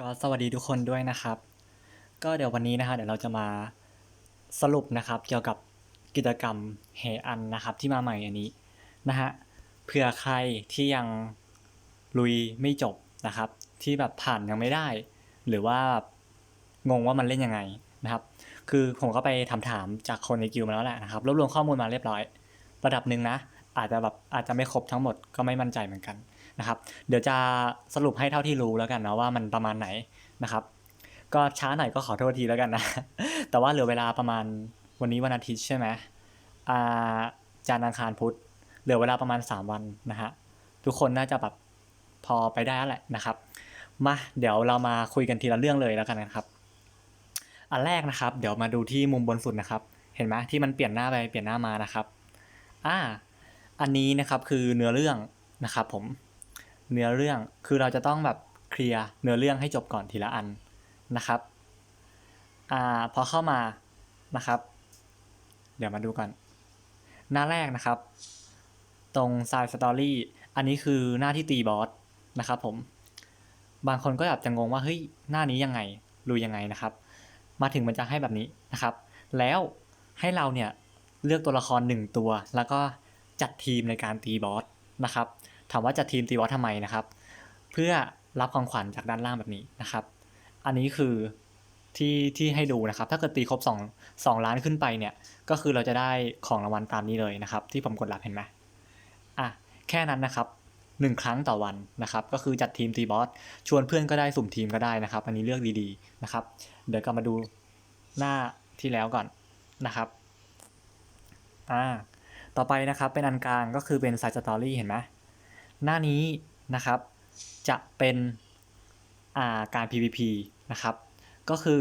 ก็สวัสดีทุกคนด้วยนะครับ ก็เดี๋ยววันนี้นะฮะเดี๋ยวเราจะมาสรุปนะครับ เกี่ยวกับกิจกรรมเฮอันนะครับ ที่มาใหม่อันนี้นะฮะเผื่อใครที่ยังลุยไม่จบนะครับ ที่แบบผ่านยังไม่ได้ หรือว่างงว่ามันเล่นยังไงนะครับ คือผมก็ไปถามถามๆจากคนในกิลด์มาแล้วแหละนะครับรวบรวมข้อมูลมาเรียบร้อย ระดับหนึ่งนะ อาจจะแบบอาจจะไม่ครบทั้งหมดก็ไม่มั่นใจเหมือนกัน นะครับ เดี๋ยวจะสรุปให้เท่าที่รู้แล้วกันนะว่ามันประมาณไหนนะครับ ก็ช้าหน่อยก็ขอโทษทีแล้วกันนะ แต่ว่าเหลือเวลาประมาณวันนี้วันอาทิตย์ใช่ไหมอ่าจานทร์อังคารพุธเหลือเวลาประมาณ 3 วันนะฮะทุกคนน่าจะแบบพอไปได้แล้วแหละนะครับ มาเดี๋ยวเรามาคุยกันทีละเรื่องเลยแล้วกันนะครับ อันแรกนะครับ เดี๋ยวมาดูที่มุมบนสุดนะครับ เห็นไหมที่มันเปลี่ยนหน้าไปเปลี่ยนหน้ามานะครับอ่าอันนี้นะครับคือเนื้อเรื่องนะครับผม เนื้อเรื่องคือเราจะต้องแบบเคลียร์เนื้อเรื่องให้จบก่อนทีละอันนะครับอ่าพอเข้ามานะครับ เดี๋ยวมาดูกัน หน้าแรกนะครับ ตรง side story อันนี้คือหน้าที่ตีบอสนะครับผม บางคนก็อาจจะงงว่าเฮ้ยหน้านี้ยังไงรู้ยังไงนะครับ มาถึงมันจะให้แบบนี้นะครับ แล้วให้เราเนี่ยเลือกตัวละครหนึ่งตัว แล้วก็จัดทีมในการตีบอสนะครับ ถามว่าจัดทีมตีบอสทำไมนะครับ เพื่อรับของขวัญจากด้านล่างแบบนี้นะครับ อันนี้คือที่ที่ให้ดูนะครับ ถ้าเกิดตีครบ2 2ล้านขึ้นไปเนี่ย ก็คือเราจะได้ของรางวัลตามนี้เลยนะครับ ที่ผมกดรับเห็นไหมอะแค่นั้นนะครับหนึ่งครั้งต่อวันนะครับ ก็คือจัดทีมตีบอสชวนเพื่อนก็ได้สุ่มทีมก็ได้นะครับ อันนี้เลือกดีๆนะครับ เดี๋ยวกลับมาดูหน้าที่แล้วก่อนนะครับอ่าต่อไปนะครับเป็นอันกลางก็คือเป็นไซส์สตอรี่เห็นไหม หน้านี้นะครับ จะเป็นอาการ PVP นะครับ ก็คือ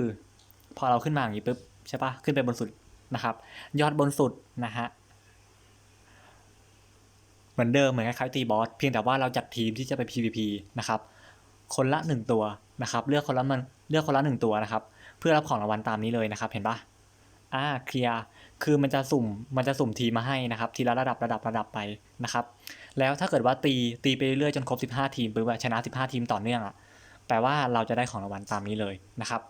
พอเราขึ้นมาอย่างนี้ปุ๊บใช่ปะขึ้นไปบนสุดนะครับ ยอดบนสุดนะฮะเหมือนเดิมเหมือนคล้ายๆตีบอสเพียงแต่ว่าเราจัดทีมที่จะไป PVP นะครับ คนละหนึ่งตัวนะครับ เลือกคนละมันเลือกคนละหนึ่งตัวนะครับ เพื่อรับของรางวัลตามนี้เลยนะครับ เห็นปะอ่าเคลียร์ คือมันจะสุ่มมันจะสุ่มทีมาให้นะครับ ทีละระดับระดับระดับไปนะครับ แล้วถ้าเกิดว่าตีตีไปเรื่อยๆจนครบ 15 ทีมปุ๊บอะชนะ 15 ทีมต่อเนื่องอะแปลว่าเราจะได้ของรางวัลตามนี้เลยนะครับ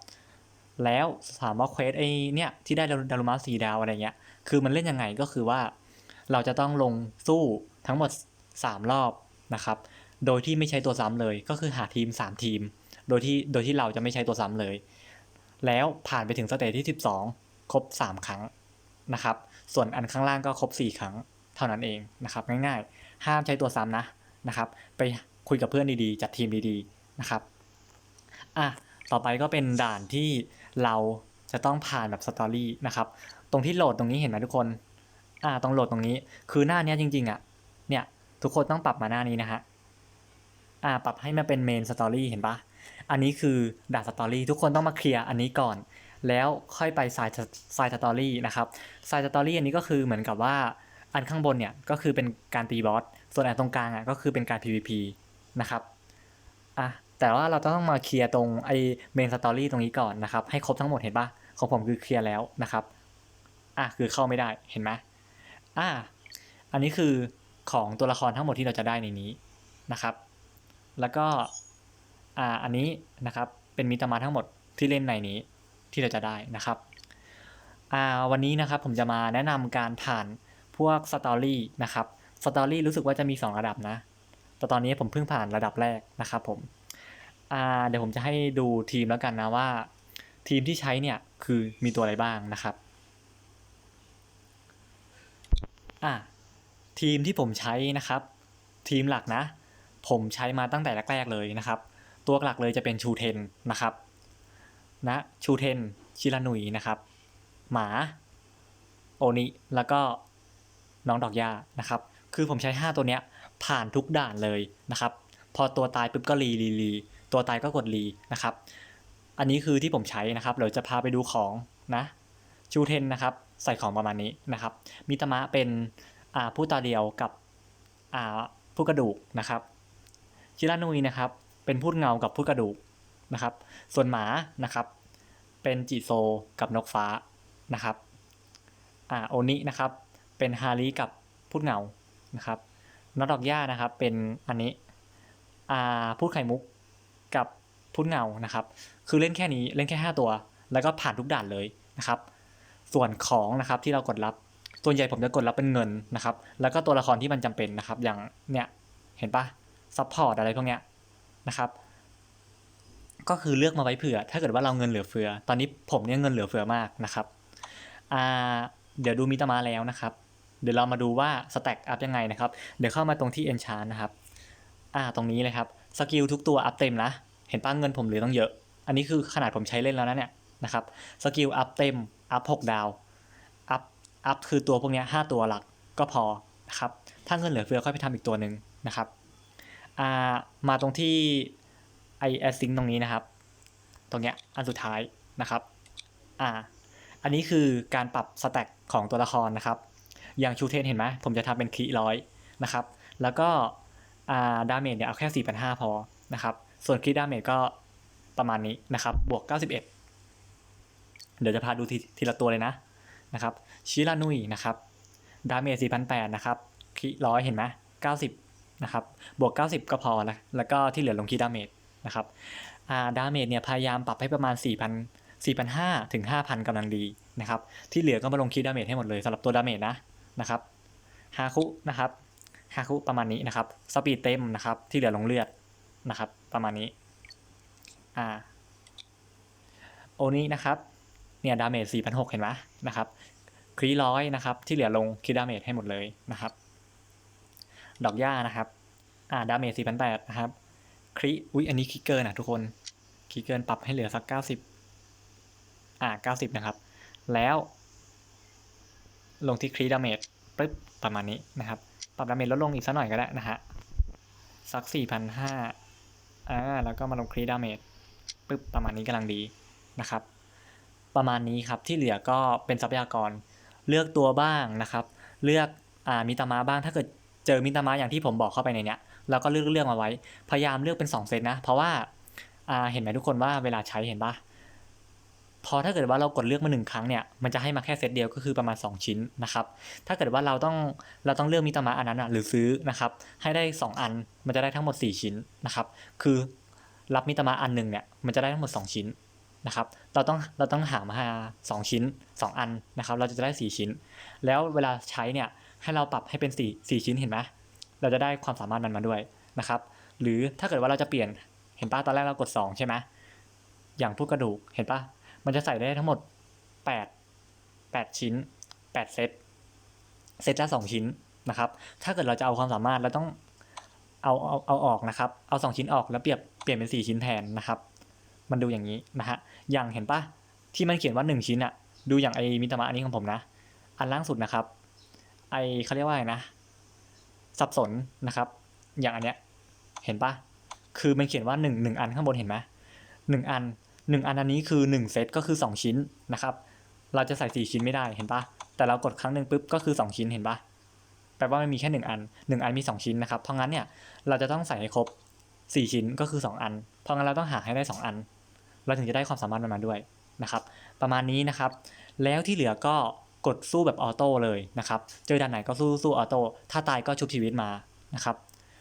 แล้วถามว่าเควสไอเนี่ยที่ได้ดารุมาสีดาวอะไรเงี้ยคือมันเล่นยังไงก็คือว่า เราจะต้องลงสู้ทั้งหมด 3 รอบนะครับ โดยที่ไม่ใช้ตัวซ้ำเลย ก็คือหาทีม 3 ทีม โดยที่โดยที่เราจะไม่ใช้ตัวซ้ำเลย แล้วผ่านไปถึงสเตจที่ 12 ครบ 3 ครั้ง นะครับ ส่วนอันข้างล่างก็ครบ 4 ครั้งเท่านั้นเองนะครับ ง่ายๆ ห้ามใช้ตัวซ้ำนะนะครับ ไปคุยกับเพื่อนดีๆ จัดทีมดีๆนะครับอะต่อไปก็เป็นด่านที่เราจะต้องผ่านแบบสตอรี่นะครับ ตรงที่โหลดตรงนี้เห็นไหมทุกคนอ่าตรงโหลดตรงนี้ คือหน้านี้จริงๆอะ เนี่ยทุกคนต้องปรับมาหน้านี้นะฮะอ่าปรับให้มันเป็นเมนสตอรี่เห็นปะอันนี้คือด่านสตอรี่ทุกคนต้องมาเคลียร์อันนี้ก่อน แล้วค่อยไปไซด์ไซด์สตอรี่นะครับไซด์สตอรี่อันนี้ก็คือเหมือนกับว่าอันข้างบนเนี่ยก็คือเป็นการตีบอส ส่วนอันตรงกลางอะก็คือเป็นการ PVP นะครับอะแต่ว่าเราต้องมาเคลียร์ตรงไอเมนสตอรี่ตรงนี้ก่อนนะครับ ให้ครบทั้งหมดเห็นปะของผมคือเคลียร์แล้วนะครับอะคือเข้าไม่ได้เห็นไหมอะอันนี้คือของตัวละครทั้งหมดที่เราจะได้ในนี้นะครับ แล้วก็อ่าอันนี้นะครับเป็นมิตรมาทั้งหมดที่เล่นในนี้ ที่เราจะได้นะครับอ่าวันนี้นะครับผมจะมาแนะนำการผ่านพวกสตอรี่นะครับสตอรี่รู้สึกว่าจะมี 2 ระดับนะ แต่ตอนนี้ผมเพิ่งผ่านระดับแรกนะครับผมอ่าเดี๋ยวผมจะให้ดูทีมแล้วกันนะว่า ทีมที่ใช้เนี่ยคือมีตัวอะไรบ้างนะครับอ่าทีมที่ผมใช้นะครับ ทีมหลักนะ ผมใช้มาตั้งแต่แรกๆเลยนะครับ ตัวหลักเลยจะเป็นชูเทนนะครับ นะชูเทน ชิรานุยนะครับ หมา โอนิ แล้วก็น้องดอกหญ้านะครับ คือผมใช้ 5 ตัวเนี้ยผ่านทุกด่านเลยนะครับ พอตัวตายปุ๊บก็รีรีรีตัวตายก็กดรีนะครับ อันนี้คือที่ผมใช้นะครับ เดี๋ยวจะพาไปดูของนะชูเทนนะครับ ใส่ของประมาณนี้นะครับ มิตามะเป็นอ่าผู้ตาเดียวกับอ่าผู้กระดูกนะครับ ชิรานุยนะครับ เป็นผู้เงากับผู้กระดูก นะครับ ส่วนหมานะครับ เป็นจิโซกับนกฟ้านะครับอ่าโอนินะครับ เป็นฮาริกับพูดเงานะครับนอดดอกหญ้านะครับ เป็นอันนี้อ่าพูดไข่มุกกับพุทธเงานะครับ คือเล่นแค่นี้เล่นแค่ 5 ตัว แล้วก็ผ่านทุกด่านเลยนะครับ ส่วนของนะครับที่เรากดรับส่วนใหญ่ผมจะกดรับเป็นเงินนะครับ แล้วก็ตัวละครที่มันจำเป็นนะครับ อย่างเนี่ยเห็นปะซัพพอร์ตอะไรพวกเนี้ยนะครับ ก็คือเลือกมาไว้เผื่อ ถ้าเกิดว่าเราเงินเหลือเฟือ ตอนนี้ผมเนี่ยเงินเหลือเฟือมากนะครับอ่าเดี๋ยวดูมิตามาแล้วนะครับ เดี๋ยวเรามาดูว่าสแต็กอัพยังไงนะครับ เดี๋ยวเข้ามาตรงที่ enchant นะครับอ่าตรงนี้เลยครับสกิลทุกตัวอัพเต็มนะ เห็นป้าเงินผมเหลือต้องเยอะ อันนี้คือขนาดผมใช้เล่นแล้วนะเนี่ยนะครับสกิลอัพเต็มอัพหกดาวอัพอัพคือตัวพวกนี้ห้าตัวหลักก็พอนะครับถ้าเงินเหลือเฟือค่อยไปทำอีกตัวหนึ่งนะครับมาตรงที่ ไอแอสซิงตรงนี้นะครับ ตรงเนี้ยอันสุดท้ายนะครับอ่าอันนี้คือการปรับสแต็กของตัวละครนะครับ อย่างชูเทนเห็นไหมผมจะทำเป็นคีร้อยนะครับ แล้วก็อ่าดาเมจเนี่ยเอาแค่ 4,500 พอนะครับ ส่วนคริดดาเมจก็ประมาณนี้นะครับ บวก 91 เดี๋ยวจะพาดูทีทีละตัวเลยนะนะครับชิรานุยนะครับ ดาเมจ 4,800 นะครับคีร้อยเห็นไหม90 นะครับ บวก 90 ก็พอแล้วแล้วก็ที่เหลือลงคีดาเมจ นะครับดาเมจเนี่ยพยายามปรับให้ประมาณ 4,000 4,500ถึง5,000กำลังดีนะครับที่เหลือก็มาลงคีดาเมจให้หมดเลยสำหรับตัวดาเมจนะนะครับฮาคุนะครับฮาคุประมาณนี้นะครับสปีดเต็มนะครับที่เหลือลงเลือดนะครับประมาณนี้อ่าโอนี้นะครับเนี่ยดาเมจ4,600เห็นไหมนะครับครีร้อยนะครับที่เหลือลงคีดาเมจให้หมดเลยนะครับดอกหญ้านะครับอ่าดาเมจ4,800นะครับ ครีอุ้ยอันนี้คิกเกินอะทุกคนคิกเกินปรับให้เหลือสัก90อ่า90นะครับ แล้วลงที่ครีดาเมจปึ๊บประมาณนี้นะครับ ปรับดาเมจลดลงอีกสักหน่อยก็ได้นะฮะสัก4,500อ่าแล้วก็มาลงครีดาเมจปึ๊บประมาณนี้กำลังดีนะครับ ประมาณนี้ครับที่เหลือก็เป็นทรัพยากรเลือกตัวบ้างนะครับ เลือกอ่ามิตามาบ้างถ้าเกิดเจอมิตามาอย่างที่ผมบอกเข้าไปในเนี้ย เราก็เลือกเลือกมาไว้ พยายามเลือกเป็น 2 เซตนะ เพราะว่าเห็นไหมทุกคนว่าเวลาใช้เห็นปะพอถ้าเกิดว่าเรากดเลือกมาหนึ่งครั้งเนี่ย มันจะให้มาแค่เซตเดียวก็คือประมาณ 2 ชิ้นนะครับ ถ้าเกิดว่าเราต้องเราต้องเลือกมิตามะอันนั้นอะหรือซื้อนะครับ ให้ได้ 2 อัน มันจะได้ทั้งหมด 4 ชิ้นนะครับ คือรับมิตามะอันหนึ่งเนี่ย มันจะได้ทั้งหมด 2 ชิ้นนะครับ เราต้องเราต้องหามา2ชิ้น 2 อันนะครับ เราจะได้ 4 ชิ้น แล้วเวลาใช้เนี่ย ให้เราปรับให้เป็น 4 4 ชิ้นเห็นไหม เราจะได้ความสามารถนั้นมาด้วยนะครับ หรือถ้าเกิดว่าเราจะเปลี่ยนเห็นป้าตอนแรกเรากด 2 ใช่ไหมอย่างพวกกระดูกเห็นป้ามันจะใส่ได้ทั้งหมด 8 8 ชิ้น 8 เซตเซตละ2ชิ้นนะครับ ถ้าเกิดเราจะเอาความสามารถเราต้องเอาเอาเอาออกนะครับ เอา 2 ชิ้นออกแล้วเปลี่ยนเปลี่ยนเป็น 4 ชิ้นแทนนะครับ มันดูอย่างนี้นะฮะอย่างเห็นปะที่มันเขียนว่า 1 ชิ้นอะดูอย่างไอมิตามะอันนี้ของผมนะ อันล่างสุดนะครับ ไอเขาเรียกว่าไรนะ สับสนนะครับ อย่างอันเนี้ยเห็นปะคือมันเขียนว่า1 1อันข้างบนเห็นไหมหนึ่งอันหนึ่งอันอันนี้คือ 1 เซตก็คือ 2 ชิ้นนะครับ เราจะใส่ 4 ชิ้นไม่ได้เห็นปะแต่เรากดครั้งหนึ่งปุ๊บก็คือ 2 ชิ้นเห็นปะแปลว่ามันมีแค่ 1 อัน 1 อันมี 2 ชิ้นนะครับ เพราะงั้นเนี่ยเราจะต้องใส่ให้ครบ 4 ชิ้นก็คือ 2 อัน เพราะงั้นเราต้องหาให้ได้ 2 อัน เราถึงจะได้ความสามารถมันมาด้วยนะครับ ประมาณนี้นะครับ แล้วที่เหลือก็ กดสู้แบบออโต้เลยนะครับ เจอด่านไหนก็สู้สู้ออโต้ ถ้าตายก็ชุบชีวิตมานะครับ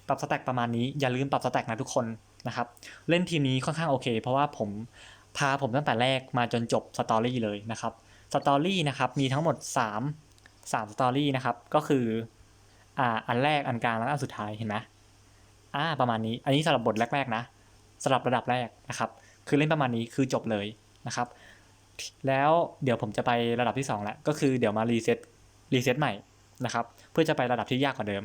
ปรับสแต็กประมาณนี้ อย่าลืมปรับสแต็กนะทุกคนนะครับ เล่นทีมนี้ค่อนข้างโอเค เพราะว่าผมพาผมตั้งแต่แรกมาจนจบสตอรี่เลยนะครับ สตอรี่นะครับมีทั้งหมด 3 3สตอรี่นะครับ ก็คืออ่าอันแรกอันกลางแล้วก็อันสุดท้ายเห็นไหมอ่าประมาณนี้ อันนี้สำหรับบทแรกๆนะสำหรับระดับแรกนะครับ คือเล่นประมาณนี้คือจบเลยนะครับ แล้วเดี๋ยวผมจะไประดับที่2แล้วก็คือเดี๋ยวมารีเซ็ตรีเซ็ตใหม่นะครับ เพื่อจะไประดับที่ยากกว่าเดิม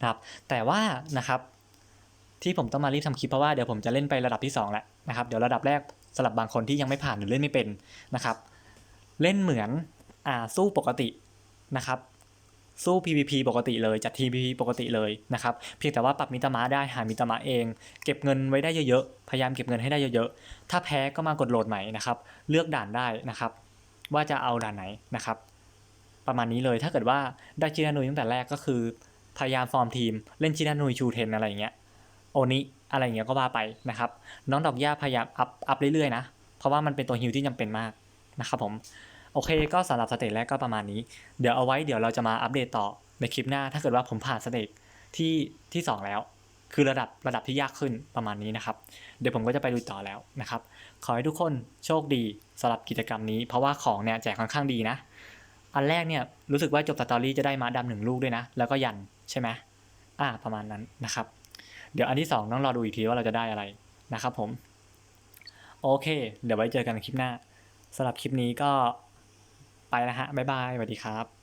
นะครับ แต่ว่านะครับที่ผมต้องมารีบทำคลิปเพราะว่าเดี๋ยวผมจะเล่นไประดับที่2แล้วนะครับ เดี๋ยวระดับแรกสำหรับบางคนที่ยังไม่ผ่านหรือเล่นไม่เป็นนะครับ เล่นเหมือนอ่าสู้ปกตินะครับ สู้ PVP ปกติเลยจัดที PVP ปกติเลยนะครับเพียงแต่ว่าปรับมิตามะได้หามิตามะเอง เก็บเงินไว้ได้เยอะๆพยายามเก็บเงินให้ได้เยอะๆถ้าแพ้ก็มากดโหลดใหม่นะครับเลือกด่านได้นะครับ ว่าจะเอาด่านไหนนะครับ ประมาณนี้เลยถ้าเกิดว่าได้ชินานุยตั้งแต่แรกก็คือ พยายามฟอร์มทีมเล่นชินานุยชูเทนอะไรอย่างเงี้ยโอนิอะไรอย่างเงี้ยก็ว่าไปนะครับน้องดอกหญ้าพยายามอัพอัพเรื่อยๆนะเพราะว่ามันเป็นตัวฮิวที่จำเป็นมากนะครับผม โอเค ก็สำหรับสเตจแรกก็ประมาณนี้ เดี๋ยวเอาไว้เดี๋ยวเราจะมาอัปเดตต่อในคลิปหน้า ถ้าเกิดว่าผมผ่านสเตจที่ที่ 2 แล้ว คือระดับระดับที่ยากขึ้นประมาณนี้นะครับ เดี๋ยวผมก็จะไปดูต่อแล้วนะครับ ขอให้ทุกคนโชคดีสำหรับกิจกรรมนี้ เพราะว่าของเนี่ยแจกค่อนข้างดีนะ อันแรกเนี่ยรู้สึกว่าจบสตอรี่จะได้มาดำหนึ่งลูกด้วยนะ แล้วก็ยันใช่ไหมอ่าประมาณนั้นนะครับ เดี๋ยวอันที่สองต้องรอดูอีกทีว่าเราจะได้อะไรนะครับผม โอเค เดี๋ยวไว้เจอกันคลิปหน้าสำหรับคลิปนี้ก็ ไปแล้วฮะบ๊ายบายสวัสดีครับ